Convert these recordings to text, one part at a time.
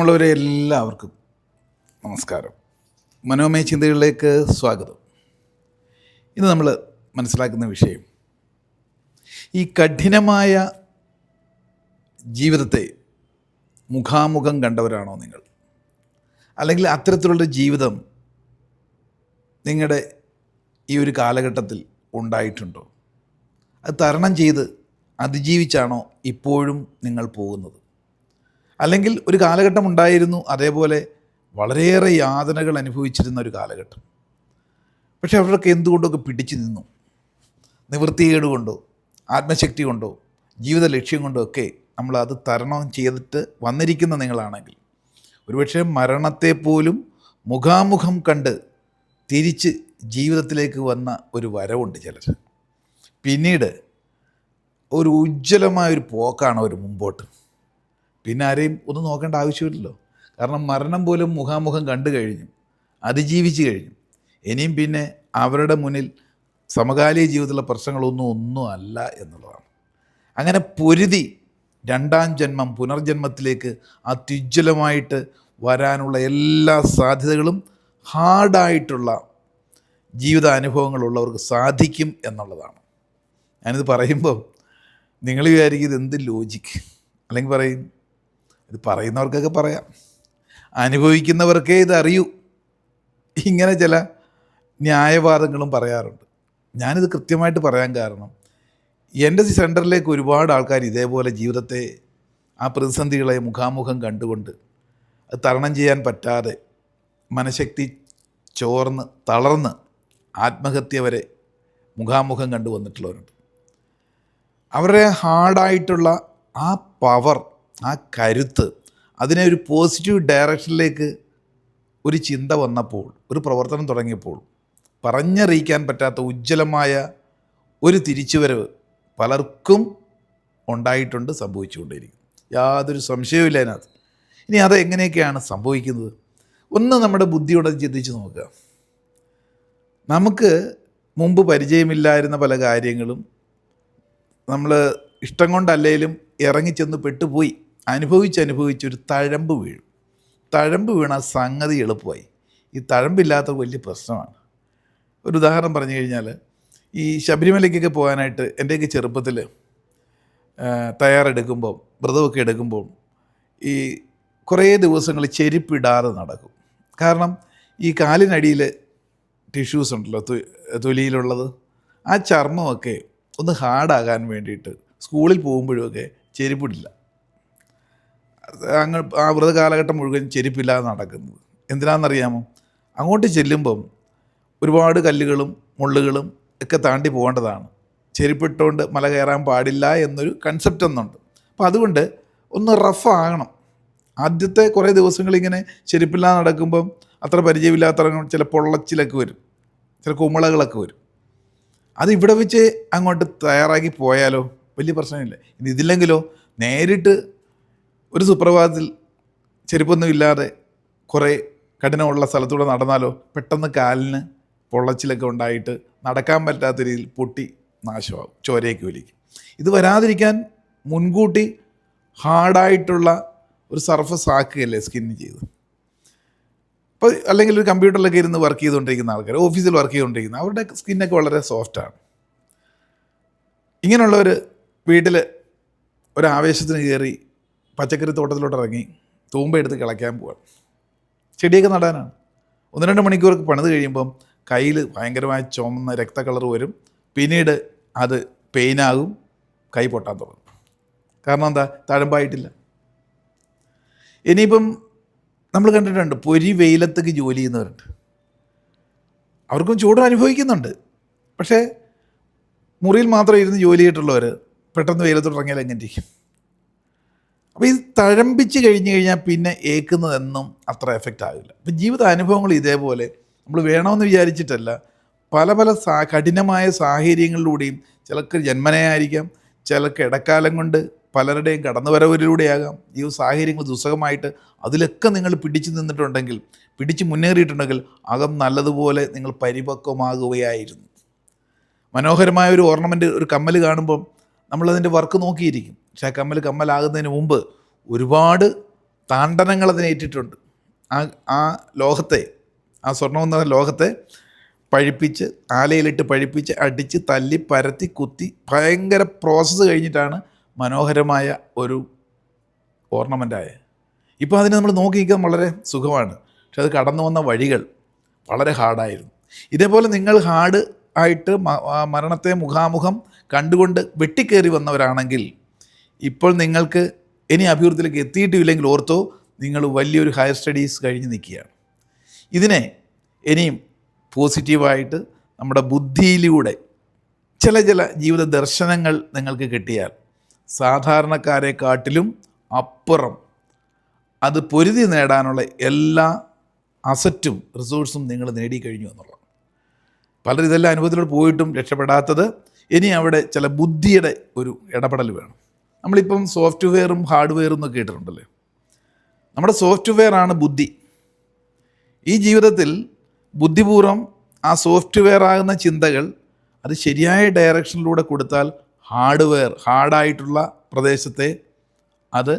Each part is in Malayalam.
പ്രിയമുള്ളവരെ എല്ലാവർക്കും നമസ്കാരം. മനോമയ ചിന്തകളിലേക്ക് സ്വാഗതം. ഇന്ന് നമ്മൾ മനസ്സിലാക്കുന്ന വിഷയം ഈ കഠിനമായ ജീവിതത്തെ മുഖാമുഖം കണ്ടവരാണോ നിങ്ങൾ? അല്ലെങ്കിൽ അത്തരത്തിലുള്ള ജീവിതം നിങ്ങളുടെ ഈ ഒരു കാലഘട്ടത്തിൽ ഉണ്ടായിട്ടുണ്ടോ? അത് തരണം ചെയ്ത് അതിജീവിച്ചാണോ ഇപ്പോഴും നിങ്ങൾ പോകുന്നത്? അല്ലെങ്കിൽ ഒരു കാലഘട്ടം ഉണ്ടായിരുന്നു അതേപോലെ വളരെയേറെ യാതനകൾ അനുഭവിച്ചിരുന്ന ഒരു കാലഘട്ടം. പക്ഷെ അവരൊക്കെ എന്തുകൊണ്ടൊക്കെ പിടിച്ചു നിന്നു? നിവൃത്തികേട് കൊണ്ടോ ആത്മശക്തി കൊണ്ടോ ജീവിത ലക്ഷ്യം കൊണ്ടോ ഒക്കെ നമ്മൾ അത് തരണം ചെയ്തിട്ട് വന്നിരിക്കുന്ന നിങ്ങളാണെങ്കിൽ ഒരുപക്ഷെ മരണത്തെ പോലും മുഖാമുഖം കണ്ട് തിരിച്ച് ജീവിതത്തിലേക്ക് വന്ന ഒരു വരവുണ്ട് ചിലർ. പിന്നീട് ഒരു ഉജ്ജ്വലമായ ഒരു പോക്കാണ് അവർ മുമ്പോട്ട്. പിന്നെ ആരെയും ഒന്നും നോക്കേണ്ട ആവശ്യമില്ലല്ലോ. കാരണം മരണം പോലും മുഖാമുഖം കണ്ടു കഴിഞ്ഞു. അതിജീവിച്ചു കഴിഞ്ഞു. ഇനിയും പിന്നെ അവരുടെ മുന്നിൽ സമകാലിക ജീവിതത്തിലെ പ്രശ്നങ്ങളൊന്നും ഒന്നും അല്ല എന്നുള്ളതാണ്. അങ്ങനെ പൊരുതി രണ്ടാം ജന്മം പുനർജന്മത്തിലേക്ക് അത്യുജ്വലമായിട്ട് വരാനുള്ള എല്ലാ സാധ്യതകളും ഹാർഡായിട്ടുള്ള ജീവിത അനുഭവങ്ങളുള്ളവർക്ക് സാധിക്കും എന്നുള്ളതാണ്. ഞാനിത് പറയുമ്പോൾ നിങ്ങൾ വിചാരിക്കും ഇത് എന്ത് ലോജിക്ക് അല്ലെങ്കിൽ പറയും ഇത് പറയുന്നവർക്കൊക്കെ പറയാം. അനുഭവിക്കുന്നവർക്കേ ഇത് അറിയൂ ഇങ്ങനെ ചില ന്യായവാദങ്ങളും പറയാറുണ്ട്. ഞാനിത് കൃത്യമായിട്ട് പറയാൻ കാരണം എന്റെ സെന്ററിലേക്ക് ഒരുപാട് ആൾക്കാർ ഇതേപോലെ ജീവിതത്തെ ആ പ്രതിസന്ധികളെ മുഖാമുഖം കണ്ടുകൊണ്ട് അത് തരണം ചെയ്യാൻ പറ്റാതെ മനഃശക്തി ചോർന്ന് തളർന്ന് ആത്മഹത്യ വരെ മുഖാമുഖം കണ്ടു വന്നിട്ടുള്ളവരുണ്ട് അവരുടെ ഹാർഡായിട്ടുള്ള ആ പവർ ആ കരുത്ത് അതിനെ ഒരു പോസിറ്റീവ് ഡയറക്ഷനിലേക്ക് ഒരു ചിന്ത വന്നപ്പോൾ ഒരു പ്രവർത്തനം തുടങ്ങിയപ്പോൾ പറഞ്ഞറിയിക്കാൻ പറ്റാത്ത ഉജ്ജ്വലമായ ഒരു തിരിച്ചുവരവ് പലർക്കും ഉണ്ടായിട്ടുണ്ട് സംഭവിച്ചുകൊണ്ടിരിക്കും യാതൊരു സംശയവുമില്ല അതിനകത്ത്. ഇനി അത് എങ്ങനെയൊക്കെയാണ് സംഭവിക്കുന്നത്? ഒന്ന് നമ്മുടെ ബുദ്ധിയോടെ ചിന്തിച്ച് നോക്കുക. നമുക്ക് മുമ്പ് പരിചയമില്ലായിരുന്ന പല കാര്യങ്ങളും നമ്മൾ ഇഷ്ടം കൊണ്ടല്ലേലും ഇറങ്ങിച്ചെന്ന് പെട്ടുപോയി. അനുഭവിച്ച് അനുഭവിച്ച് ഒരു തഴമ്പ് വീഴും. തഴമ്പ് വീണ സംഗതി എളുപ്പമായി. ഈ തഴമ്പില്ലാത്ത വലിയ പ്രശ്നമാണ്. ഒരു ഉദാഹരണം പറഞ്ഞു കഴിഞ്ഞാൽ ഈ ശബരിമലയ്ക്കൊക്കെ പോകാനായിട്ട് എന്റെയൊക്കെ ചെറുപ്പത്തിൽ തയ്യാറെടുക്കുമ്പോൾ വ്രതമൊക്കെ എടുക്കുമ്പോൾ ഈ കുറേ ദിവസങ്ങൾ ചെരുപ്പിടാതെ നടക്കും. കാരണം ഈ കാലിനടിയിൽ ടിഷ്യൂസ് ഉണ്ടല്ലോ തൊലിയിലുള്ളത്. ആ ചർമ്മമൊക്കെ ഒന്ന് ഹാർഡാകാൻ വേണ്ടിയിട്ട് സ്കൂളിൽ പോകുമ്പോഴുമൊക്കെ ചെരുപ്പിടില്ല. അങ്ങ് ആ വ്രത കാലഘട്ടം മുഴുവൻ ചെരുപ്പില്ലാതെ നടക്കുന്നത്. എന്തിനാണെന്നറിയാമോ? അങ്ങോട്ട് ചെല്ലുമ്പം ഒരുപാട് കല്ലുകളും മുള്ളുകളും ഒക്കെ താണ്ടി പോകേണ്ടതാണ്. ചെരുപ്പിട്ടുകൊണ്ട് മല കയറാൻ പാടില്ല എന്നൊരു കൺസെപ്റ്റ് ഒന്നുണ്ട്. അപ്പോൾ അതുകൊണ്ട് ഒന്ന് റഫ് ആദ്യത്തെ കുറേ ദിവസങ്ങളിങ്ങനെ ചെരുപ്പില്ലാതെ നടക്കുമ്പം അത്ര പരിചയമില്ലാത്ത ചില പൊള്ളച്ചിലൊക്കെ വരും. ചില കുമ്മളകളൊക്കെ വരും. അത് വെച്ച് അങ്ങോട്ട് തയ്യാറാക്കി പോയാലോ? വലിയ പ്രശ്നമില്ല. ഇനി ഇതില്ലെങ്കിലോ? നേരിട്ട് ഒരു സുപ്രഭാതത്തിൽ ചെരുപ്പൊന്നും ഇല്ലാതെ കുറേ കഠിനമുള്ള സ്ഥലത്തൂടെ നടന്നാലോ പെട്ടെന്ന് കാലിന് പൊള്ളച്ചിലൊക്കെ ഉണ്ടായിട്ട് നടക്കാൻ പറ്റാത്ത രീതിയിൽ പൊട്ടി നാശമാകും ചോരയൊക്കെ വലിക്കും ഇത് വരാതിരിക്കാൻ മുൻകൂട്ടി ഹാർഡായിട്ടുള്ള ഒരു സർഫസ് ആക്കുകയല്ലേ സ്കിന്നിന് ചെയ്ത് ഇപ്പോൾ അല്ലെങ്കിൽ ഒരു കമ്പ്യൂട്ടറിലൊക്കെ ഇരുന്ന് വർക്ക് ചെയ്തുകൊണ്ടിരിക്കുന്ന ആൾക്കാർ ഓഫീസിൽ വർക്ക് ചെയ്തുകൊണ്ടിരിക്കുന്ന അവരുടെ സ്കിന്നൊക്കെ വളരെ സോഫ്റ്റാണ്. ഇങ്ങനെയുള്ളവർ വീട്ടിൽ ഒരു ആവേശത്തിന് കയറി പച്ചക്കറി തോട്ടത്തിലോട്ട് ഇറങ്ങി തൂമ്പ എടുത്ത് കിളയ്ക്കാൻ പോവാണ് ചെടിയൊക്കെ നടാനാണ്. ഒന്ന് രണ്ട് മണിക്കൂർക്ക് പണിത് കഴിയുമ്പം കയ്യിൽ ഭയങ്കരമായ ചുമന്ന രക്ത കളർ വരും. പിന്നീട് അത് പെയിനാകും കൈ പൊട്ടാൻ തുടങ്ങും. കാരണം എന്താ? തഴമ്പായിട്ടില്ല. ഇനിയിപ്പം നമ്മൾ കണ്ടിട്ടുണ്ട് പൊരി വെയിലത്തേക്ക് ജോലി ചെയ്യുന്നവരുണ്ട്. അവർക്കും ചൂട് അനുഭവിക്കുന്നുണ്ട്. പക്ഷേ മുറിയിൽ മാത്രം ഇരുന്ന് ജോലി ചെയ്തിട്ടുള്ളവർ പെട്ടെന്ന് വെയിലത്തോട്ട് ഇറങ്ങിയാൽ എങ്ങനെ ഇരിക്കും? അപ്പോൾ ഇത് തഴമ്പിച്ച് കഴിഞ്ഞ് കഴിഞ്ഞാൽ പിന്നെ ഏക്കുന്നതെന്നും അത്ര എഫക്റ്റ് ആകില്ല അപ്പം ജീവിത അനുഭവങ്ങൾ ഇതേപോലെ നമ്മൾ വേണമെന്ന് വിചാരിച്ചിട്ടല്ല പല പല സാ കഠിനമായ സാഹചര്യങ്ങളിലൂടെയും ചിലർക്ക് ജന്മനയായിരിക്കാം ചിലർക്ക് ഇടക്കാലം കൊണ്ട് പലരുടെയും കടന്നുവരവിലൂടെയാകാം. ഈ സാഹചര്യങ്ങൾ ദുസ്സഹമായിട്ട് അതിലൊക്കെ നിങ്ങൾ പിടിച്ചു നിന്നിട്ടുണ്ടെങ്കിൽ പിടിച്ച് മുന്നേറിയിട്ടുണ്ടെങ്കിൽ അകം നല്ലതുപോലെ നിങ്ങൾ പരിപക്വമാകുകയായിരുന്നു. മനോഹരമായ ഒരു ഓർണമെന്റ് ഒരു കമ്മൽ കാണുമ്പം നമ്മളതിന്റെ വർക്ക് നോക്കിയിരിക്കും. പക്ഷേ കമ്മൽ കമ്മലാകുന്നതിന് മുമ്പ് ഒരുപാട് താണ്ടനങ്ങൾ അതിനേറ്റിട്ടുണ്ട് ആ ആ ലോഹത്തെ ആ സ്വർണം എന്ന ലോഹത്തെ പഴിപ്പിച്ച് ആലയിലിട്ട് പഴിപ്പിച്ച് അടിച്ച് തല്ലി പരത്തി കുത്തി ഭയങ്കര പ്രോസസ്സ് കഴിഞ്ഞിട്ടാണ് മനോഹരമായ ഒരു ഓർണമെന്റായ ഇപ്പോൾ അതിനെ നമ്മൾ നോക്കി നിൽക്കാൻ വളരെ സുഖമാണ്. പക്ഷെ അത് കടന്നു വന്ന വഴികൾ വളരെ ഹാർഡായിരുന്നു ഇതേപോലെ നിങ്ങൾ ഹാർഡ് ആയിട്ട് മരണത്തെ മുഖാമുഖം കണ്ടുകൊണ്ട് വെട്ടിക്കയറി വന്നവരാണെങ്കിൽ ഇപ്പോൾ നിങ്ങൾക്ക് ഇനി അഭിവൃദ്ധിയിലേക്ക് എത്തിയിട്ടില്ലെങ്കിൽ ഓർത്തോ നിങ്ങൾ വലിയൊരു ഹയർ സ്റ്റഡീസ് കഴിഞ്ഞ് നിൽക്കുകയാണ്. ഇതിനെ ഇനിയും പോസിറ്റീവായിട്ട് നമ്മുടെ ബുദ്ധിയിലൂടെ ചില ചില ജീവിത ദർശനങ്ങൾ നിങ്ങൾക്ക് കിട്ടിയാൽ സാധാരണക്കാരെക്കാട്ടിലും അപ്പുറം അത് പൊരുതി നേടാനുള്ള എല്ലാ അസറ്റും റിസോഴ്സും നിങ്ങൾ നേടിക്കഴിഞ്ഞു എന്നുള്ളതാണ്. പലരും ഇതെല്ലാം അനുഭവത്തിലൂടെ പോയിട്ടും രക്ഷപ്പെടാത്തത് ഇനി അവിടെ ചില ബുദ്ധിയുടെ ഒരു ഇടപെടൽ വേണം. നമ്മളിപ്പം സോഫ്റ്റ്വെയറും ഹാർഡ്വെയറും എന്നൊക്കെ കേട്ടിട്ടുണ്ടല്ലേ? നമ്മുടെ സോഫ്റ്റ്വെയർ ആണ് ബുദ്ധി. ഈ ജീവിതത്തിൽ ബുദ്ധിപൂർവം ആ സോഫ്റ്റ്വെയർ ആകുന്ന ചിന്തകൾ അത് ശരിയായ ഡയറക്ഷനിലൂടെ കൊടുത്താൽ ഹാർഡ്വെയർ ഹാർഡായിട്ടുള്ള പ്രദേശത്തെ അത്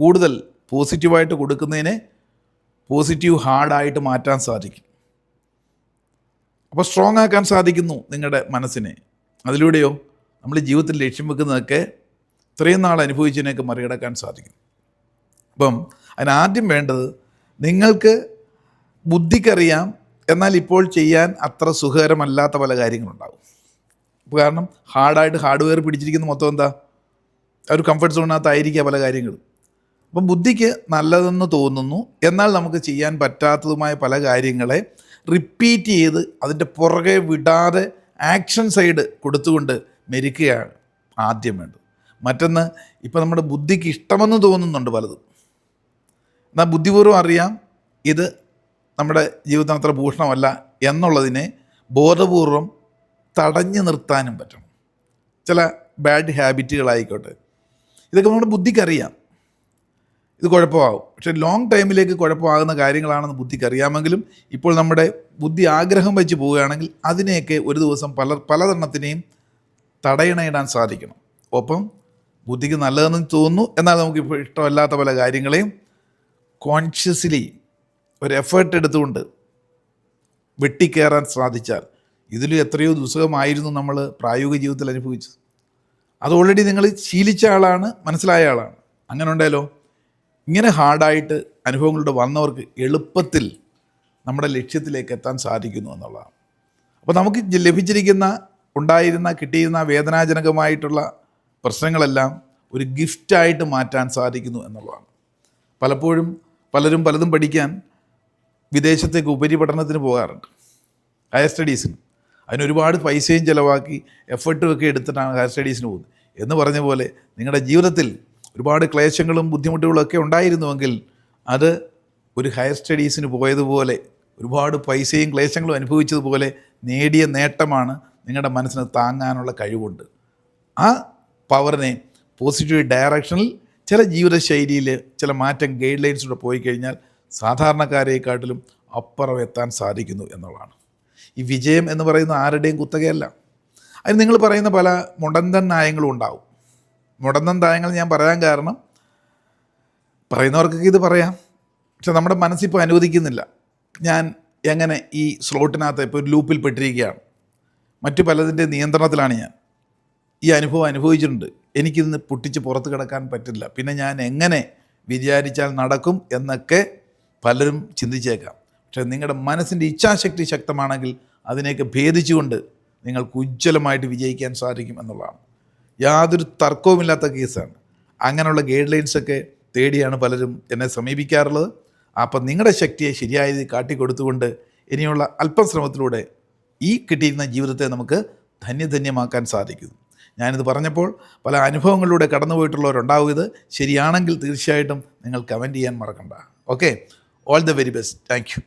കൂടുതൽ പോസിറ്റീവായിട്ട് കൊടുക്കുന്നതിനെ പോസിറ്റീവ് ഹാർഡായിട്ട് മാറ്റാൻ സാധിക്കും. അപ്പോൾ സ്ട്രോങ് ആക്കാൻ സാധിക്കുന്നു നിങ്ങളുടെ മനസ്സിനെ. അതിലൂടെയോ നമ്മൾ ജീവിതത്തിൽ ലക്ഷ്യം വെക്കുന്നതൊക്കെ ഇത്രയും നാൾ അനുഭവിച്ചതിനൊക്കെ മറികടക്കാൻ സാധിക്കും. അപ്പം അതിനാദ്യം വേണ്ടത് നിങ്ങൾക്ക് ബുദ്ധിക്കറിയാം എന്നാൽ ഇപ്പോൾ ചെയ്യാൻ അത്ര സുഖകരമല്ലാത്ത പല കാര്യങ്ങളുണ്ടാകും ഇപ്പോൾ കാരണം ഹാർഡായിട്ട് ഹാർഡ്വെയർ പിടിച്ചിരിക്കുന്ന മൊത്തം എന്താ? ആ ഒരു കംഫർട്ട് സോണിനകത്തായിരിക്കുക പല കാര്യങ്ങളും. അപ്പം ബുദ്ധിക്ക് നല്ലതെന്ന് തോന്നുന്നു എന്നാൽ നമുക്ക് ചെയ്യാൻ പറ്റാത്തതുമായ പല കാര്യങ്ങളെ റിപ്പീറ്റ് ചെയ്ത് അതിന്റെ പുറകെ വിടാതെ ആക്ഷൻ സൈഡ് കൊടുത്തുകൊണ്ട് മരിക്കുകയാണ് ആദ്യം വേണ്ടത്. മറ്റൊന്ന് ഇപ്പം നമ്മുടെ ബുദ്ധിക്ക് ഇഷ്ടമെന്ന് തോന്നുന്നുണ്ട് പലതും. എന്നാൽ ബുദ്ധിപൂർവം അറിയാം ഇത് നമ്മുടെ ജീവിതം അത്ര ഭൂഷണമല്ല എന്നുള്ളതിനെ ബോധപൂർവം തടഞ്ഞു നിർത്താനും പറ്റണം. ചില ബാഡ് ഹാബിറ്റുകളായിക്കോട്ടെ ഇതൊക്കെ നമ്മുടെ ബുദ്ധിക്കറിയാം. ഇത് കുഴപ്പമാകും. പക്ഷേ ലോങ് ടൈമിലേക്ക് കുഴപ്പമാകുന്ന കാര്യങ്ങളാണെന്ന് ബുദ്ധിക്ക് അറിയാമെങ്കിലും ഇപ്പോൾ നമ്മുടെ ബുദ്ധി ആഗ്രഹം വെച്ച് പോവുകയാണെങ്കിൽ അതിനെയൊക്കെ ഒരു ദിവസം പല പലതെണ്ണത്തിനെയും തടയണയിടാൻ സാധിക്കണം. ഒപ്പം ബുദ്ധിക്ക് നല്ലതെന്ന് തോന്നുന്നു. എന്നാൽ നമുക്ക് നമുക്കിപ്പോൾ ഇഷ്ടമല്ലാത്ത പല കാര്യങ്ങളെയും കോൺഷ്യസ്ലി ഒരു എഫേർട്ട് എടുത്തുകൊണ്ട് വെട്ടിക്കയറാൻ സാധിച്ചാൽ ഇതിലും എത്രയോ ദുസ്സഹമായിരുന്നു നമ്മൾ പ്രായോഗിക ജീവിതത്തിൽ അനുഭവിച്ചത്. അത് ഓൾറെഡി നിങ്ങൾ ശീലിച്ച ആളാണ് മനസ്സിലായ ആളാണ്. അങ്ങനെ ഉണ്ടല്ലോ ഇങ്ങനെ ഹാർഡായിട്ട് അനുഭവങ്ങളുടെ വന്നവർക്ക് എളുപ്പത്തിൽ നമ്മുടെ ലക്ഷ്യത്തിലേക്ക് എത്താൻ സാധിക്കുന്നു എന്നുള്ളതാണ്. അപ്പോൾ നമുക്ക് ലഭിച്ചിരിക്കുന്ന ഉണ്ടായിരുന്ന കിട്ടിയിരുന്ന വേദനാജനകമായിട്ടുള്ള പ്രശ്നങ്ങളെല്ലാം ഒരു ഗിഫ്റ്റായിട്ട് മാറ്റാൻ സാധിക്കുന്നു എന്നുള്ളതാണ്. പലപ്പോഴും പലരും പലതും പഠിക്കാൻ വിദേശത്തേക്ക് ഉപരിപഠനത്തിന് പോകാറുണ്ട്. ഹയർ സ്റ്റഡീസിന്. അതിന് ഒരുപാട് പൈസയും ചിലവാക്കി എഫേർട്ടും ഒക്കെ എടുത്തിട്ടാണ് ഹയർ സ്റ്റഡീസിന് പോകുന്നത്. എന്ന് പറഞ്ഞ പോലെ നിങ്ങളുടെ ജീവിതത്തിൽ ഒരുപാട് ക്ലേശങ്ങളും ബുദ്ധിമുട്ടുകളൊക്കെ ഉണ്ടായിരുന്നുവെങ്കിൽ അത് ഒരു ഹയർ സ്റ്റഡീസിന് പോയതുപോലെ ഒരുപാട് പൈസയും ക്ലേശങ്ങളും അനുഭവിച്ചതുപോലെ നേടിയ നേട്ടമാണ് നിങ്ങളുടെ മനസ്സിന് താങ്ങാനുള്ള കഴിവുണ്ട്. ആ പവറിനെ പോസിറ്റീവ് ഡയറക്ഷനിൽ ചില ജീവിതശൈലിയിൽ ചില മാറ്റം ഗൈഡ് ലൈൻസിലൂടെ പോയി കഴിഞ്ഞാൽ സാധാരണക്കാരെക്കാട്ടിലും അപ്പുറം എത്താൻ സാധിക്കുന്നു എന്നുള്ളതാണ്. ഈ വിജയം എന്ന് പറയുന്ന ആരുടെയും കുത്തകയല്ല. അതിന് നിങ്ങൾ പറയുന്ന പല മുടന്തൻ നായങ്ങളും ഉണ്ടാവും. മുടന്തൻ ന്യായങ്ങൾ ഞാൻ പറയാൻ കാരണം പറയുന്നവർക്കൊക്കെ ഇത് പറയാം. പക്ഷെ നമ്മുടെ മനസ്സിപ്പോൾ അനുവദിക്കുന്നില്ല. ഞാൻ എങ്ങനെ ഈ സ്ലോട്ടിനകത്ത് ഇപ്പോൾ ഒരു ലൂപ്പിൽ പെട്ടിരിക്കുകയാണ്. മറ്റു പലതിന്റെ നിയന്ത്രണത്തിലാണ് ഞാൻ. ഈ അനുഭവം അനുഭവിച്ചിട്ടുണ്ട്. എനിക്കിന്ന് പൊട്ടിച്ച് പുറത്ത് കിടക്കാൻ പറ്റില്ല. പിന്നെ ഞാൻ എങ്ങനെ വിചാരിച്ചാൽ നടക്കും എന്നൊക്കെ പലരും ചിന്തിച്ചേക്കാം. പക്ഷേ നിങ്ങളുടെ മനസ്സിന്റെ ഇച്ഛാശക്തി ശക്തമാണെങ്കിൽ അതിനെയൊക്കെ ഭേദിച്ചുകൊണ്ട് നിങ്ങൾക്ക് ഉജ്ജ്വലമായിട്ട് വിജയിക്കാൻ സാധിക്കും എന്നുള്ളതാണ്. യാതൊരു തർക്കവുമില്ലാത്ത കേസാണ്. അങ്ങനെയുള്ള ഗൈഡ് ലൈൻസൊക്കെ തേടിയാണ് പലരും എന്നെ സമീപിക്കാറുള്ളത്. അപ്പം നിങ്ങളുടെ ശക്തിയെ ശരിയായ കാട്ടിക്കൊടുത്തുകൊണ്ട് ഇനിയുള്ള അല്പം ശ്രമത്തിലൂടെ ഈ കിട്ടിയിരുന്ന ജീവിതത്തെ നമുക്ക് ധന്യധന്യമാക്കാൻ സാധിക്കുന്നു. ഞാനിത് പറഞ്ഞപ്പോൾ പല അനുഭവങ്ങളിലൂടെ കടന്നുപോയിട്ടുള്ളവരുണ്ടാവും ഇത്. ശരിയാണെങ്കിൽ തീർച്ചയായിട്ടും നിങ്ങൾ കമന്റ് ചെയ്യാൻ മറക്കണ്ട. Okay? All the very best thank